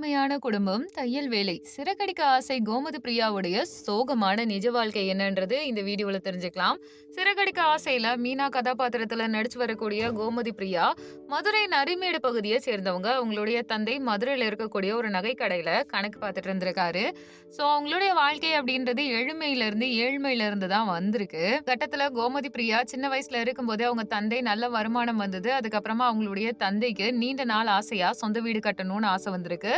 ஏழ்மையான குடும்பம் தையல் வேலை. சிறகடிக்க ஆசை கோமதி பிரியாவுடைய சோகமான நிஜ வாழ்க்கை என்னன்றது இந்த வீடியோல தெரிஞ்சுக்கலாம். சிறகடிக்க ஆசையில மீனா கதாபாத்திரத்துல நடிச்சு வரக்கூடிய கோமதி பிரியா மதுரை நரிமேடு பகுதியை சேர்ந்தவங்க. அவங்களுடைய தந்தை மதுரையில இருக்கக்கூடிய ஒரு நகை கணக்கு பார்த்துட்டு இருந்திருக்காரு. ஸோ அவங்களுடைய வாழ்க்கை அப்படின்றது எளிமையில இருந்து ஏழ்மையில இருந்து தான் வந்திருக்கு. கட்டத்துல கோமதி பிரியா சின்ன வயசுல இருக்கும்போதே அவங்க தந்தை நல்ல வருமானம் வந்தது. அதுக்கப்புறமா அவங்களுடைய தந்தைக்கு நீண்ட நாள் ஆசையா சொந்த வீடு கட்டணும்னு ஆசை வந்திருக்கு.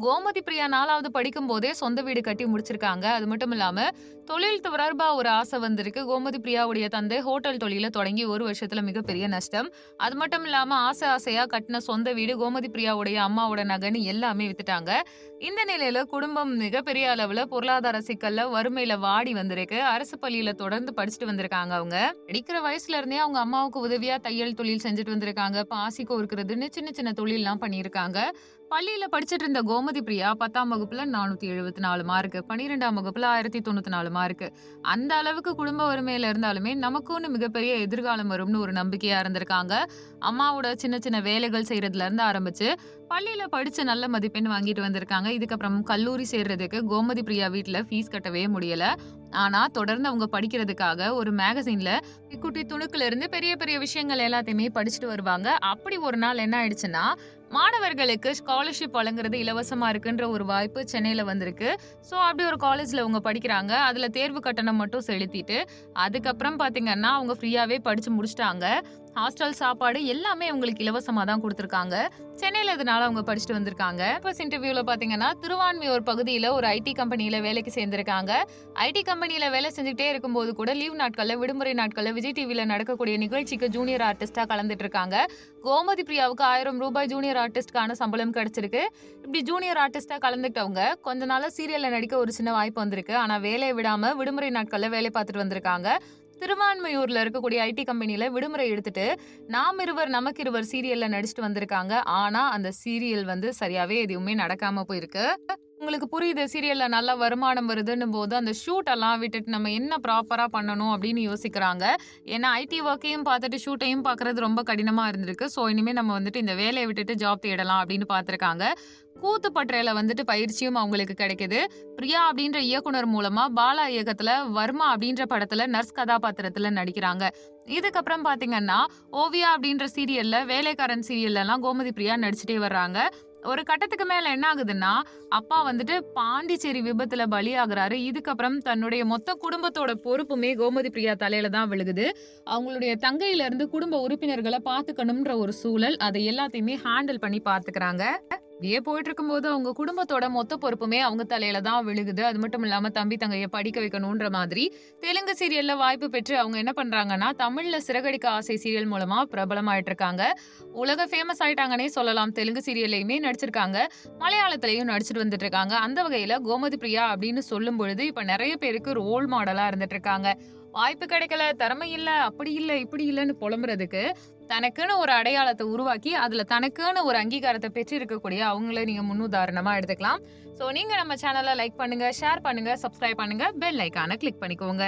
கோமதி பிரியா நாலாவது படிக்கும் போதே சொந்த வீடு கட்டி முடிச்சிருக்காங்க. அது மட்டும் இல்லாம தொழில் தொடர்பா ஒரு ஆசை வந்திருக்கு. கோமதி பிரியாவுடைய தந்தை ஹோட்டல் தொழில தொடங்கி ஒரு வருஷத்துல மிகப்பெரிய நஷ்டம். அது மட்டும் இல்லாம ஆசை ஆசையா கட்டின சொந்த வீடு கோமதி பிரியாவுடைய அம்மாவோட நகைன்னு எல்லாமே வித்துட்டாங்க. இந்த நிலையில குடும்பம் மிகப்பெரிய அளவுல பொருளாதார சிக்கல்ல வறுமையில வாடி வந்திருக்கு. அரசு பள்ளியில தொடர்ந்து படிச்சுட்டு வந்திருக்காங்க அவங்க. படிக்கிற வயசுல இருந்தே அவங்க அம்மாவுக்கு உதவியா தையல் தொழில் செஞ்சுட்டு வந்திருக்காங்க. பாசி இருக்கிறதுன்னு சின்ன சின்ன தொழில்லாம் பண்ணியிருக்காங்க. பள்ளியில படிச்சிட்டு இருந்த கோமதி பிரியா பத்தாம் வகுப்புல நானூத்தி எழுபத்தி நாலு மார்க் பன்னிரெண்டாம் வகுப்புல ஆயிரத்தி தொண்ணூத்தி நாலு மார்க் அந்த அளவுக்கு குடும்ப வறுமையில இருந்தாலுமே நமக்குன்னு மிகப்பெரிய எதிர்காலம் வரும்னு ஒரு நம்பிக்கையா இருந்திருக்காங்க. அம்மாவோட சின்ன சின்ன வேலைகள் செய்யறதுல இருந்து ஆரம்பிச்சு பள்ளியில படிச்சு நல்ல மதிப்பெண் வாங்கிட்டு வந்திருக்காங்க. இதுக்கப்புறம் கல்லூரி சேர்றதுக்கு கோமதி பிரியா வீட்டுல ஃபீஸ் கட்டவே முடியல. ஆனா தொடர்ந்து அவங்க படிக்கிறதுக்காக ஒரு மேகசின்ல குட்டி துணுக்குல இருந்து பெரிய பெரிய விஷயங்கள் எல்லாத்தையுமே படிச்சுட்டு வருவாங்க. அப்படி ஒரு நாள் என்ன ஆயிடுச்சுன்னா மாணவர்களுக்கு ஸ்காலர்ஷிப் வழங்குறது இலவசமா இருக்குன்ற ஒரு வாய்ப்பு சென்னையில வந்திருக்கு. ஸோ அப்படி ஒரு காலேஜ்ல அவங்க படிக்கிறாங்க. அதுல தேர்வு கட்டணம் மட்டும் செலுத்திட்டு அதுக்கப்புறம் பாத்தீங்கன்னா அவங்க ஃப்ரீயாவே படிச்சு முடிச்சிட்டாங்க. ஹாஸ்டல் சாப்பாடு எல்லாமே அவங்களுக்கு இலவசமாக தான் கொடுத்துருக்காங்க. சென்னையில் இதனால அவங்க படிச்சுட்டு வந்திருக்காங்க. ஃபர்ஸ்ட் இன்டர்வியூவில் பார்த்தீங்கன்னா திருவான்மையூர் பகுதியில் ஒரு ஐடி கம்பெனியில் வேலைக்கு சேர்ந்திருக்காங்க. ஐடி கம்பெனியில் வேலை செஞ்சுட்டே இருக்கும்போது கூட லீவ் நாட்களில் விடுமுறை நாட்களில் விஜய் டிவியில் நடக்கக்கூடிய நிகழ்ச்சிக்கு ஜூனியர் ஆர்டிஸ்டாக கலந்துட்டு இருக்காங்க கோமதி பிரியாவுக்கு ஆயிரம் ரூபாய் ஜூனியர் ஆர்டிஸ்ட்கான சம்பளம் கிடைச்சிருக்கு. இப்படி ஜூனியர் ஆர்டிஸ்டாக கலந்துட்டவங்க கொஞ்ச நாளாக சீரியலில் நடிக்க ஒரு சின்ன வாய்ப்பு வந்திருக்கு. ஆனால் வேலையை விடாமல் விடுமுறை நாட்களில் வேலை பார்த்துட்டு வந்திருக்காங்க. திருவான்மையூர்ல இருக்கக்கூடிய ஐடி கம்பெனியில விடுமுறை எடுத்துட்டு நாம் இருவர் நமக்கு இருவர் சீரியல்ல நடிச்சுட்டு வந்திருக்காங்க. ஆனா அந்த சீரியல் வந்து சரியாவே எதுவுமே நடக்காம போயிருக்கு. உங்களுக்கு புரியுது சீரியல்ல நல்ல வருமானம் வருதுன்னும் போது அந்த ஷூட் எல்லாம் விட்டுட்டு நம்ம என்ன ப்ராப்பரா பண்ணணும் அப்படின்னு யோசிக்கிறாங்க. ஏன்னா ஐடி ஒர்க்கையும் பார்த்துட்டு ஷூட்டையும் பார்க்கறது ரொம்ப கடினமா இருந்திருக்கு. ஸோ இனிமே நம்ம வந்துட்டு இந்த வேலையை விட்டுட்டு ஜாப் தேடலாம் அப்படின்னு பார்த்துருக்காங்க. கூத்துப்பற்றையில வந்துட்டு பயிற்சியும் அவங்களுக்கு கிடைக்குது. பிரியா அப்படின்ற இயக்குனர் மூலமா பாலா இயக்கத்துல வர்மா அப்படின்ற படத்துல நர்ஸ் கதாபாத்திரத்துல நடிக்கிறாங்க. இதுக்கப்புறம் பாத்தீங்கன்னா ஓவியா அப்படின்ற சீரியல்ல வேலைக்காரன் சீரியல்ல எல்லாம் கோமதி பிரியா நடிச்சுட்டே வர்றாங்க. ஒரு கட்டத்துக்கு மேல என்ன ஆகுதுன்னா அப்பா வந்துட்டு பாண்டிச்சேரி விபத்துல பலியாகிறாரு. இதுக்கப்புறம் தன்னுடைய மொத்த குடும்பத்தோட பொறுப்புமே கோமதி பிரியா தலையில தான் விழுகுது. அவங்களுடைய தங்கையில இருந்து குடும்ப உறுப்பினர்களை பாத்துக்கணும்ன்ற ஒரு சூழல் அதை எல்லாத்தையுமே ஹேண்டில் பண்ணி பாத்துக்கிறாங்க இப்படியே போயிட்டு இருக்கும்போது அவங்க குடும்பத்தோட மொத்த பொறுப்புமே அவங்க தலையில தான் விழுகுது. அது மட்டும் இல்லாம தம்பி தங்கைய படிக்க வைக்கணும்ன்ற மாதிரி தெலுங்கு சீரியல்ல வாய்ப்பு பெற்று அவங்க என்ன பண்றாங்கன்னா தமிழ்ல சிறகடிக்க ஆசை சீரியல் மூலமா பிரபலமாயிட்டு இருக்காங்க உலக ஃபேமஸ் ஆயிட்டாங்கன்னே சொல்லலாம். தெலுங்கு சீரியல்லையுமே நடிச்சிருக்காங்க. மலையாளத்திலையும் நடிச்சிட்டு வந்துட்டு இருக்காங்க அந்த வகையில கோமதி பிரியா அப்படின்னு சொல்லும் பொழுது இப்ப நிறைய பேருக்கு ரோல் மாடலா இருந்துட்டு இருக்காங்க வாய்ப்பு கிடைக்கல திறமை இல்லை அப்படி இல்லை இப்படி இல்லைன்னு புலம்புறதுக்கு தனக்குன்னு ஒரு அடையாளத்தை உருவாக்கி அதுல தனக்குன்னு ஒரு அங்கீகாரத்தை பெற்று இருக்கக்கூடிய அவங்கள நீங்க முன்னுதாரணமா எடுத்துக்கலாம். ஸோ நீங்க நம்ம சேனலை லைக் பண்ணுங்க ஷேர் பண்ணுங்க சப்ஸ்கிரைப் பண்ணுங்க பெல் ஐக்கான கிளிக் பண்ணிக்கோங்க.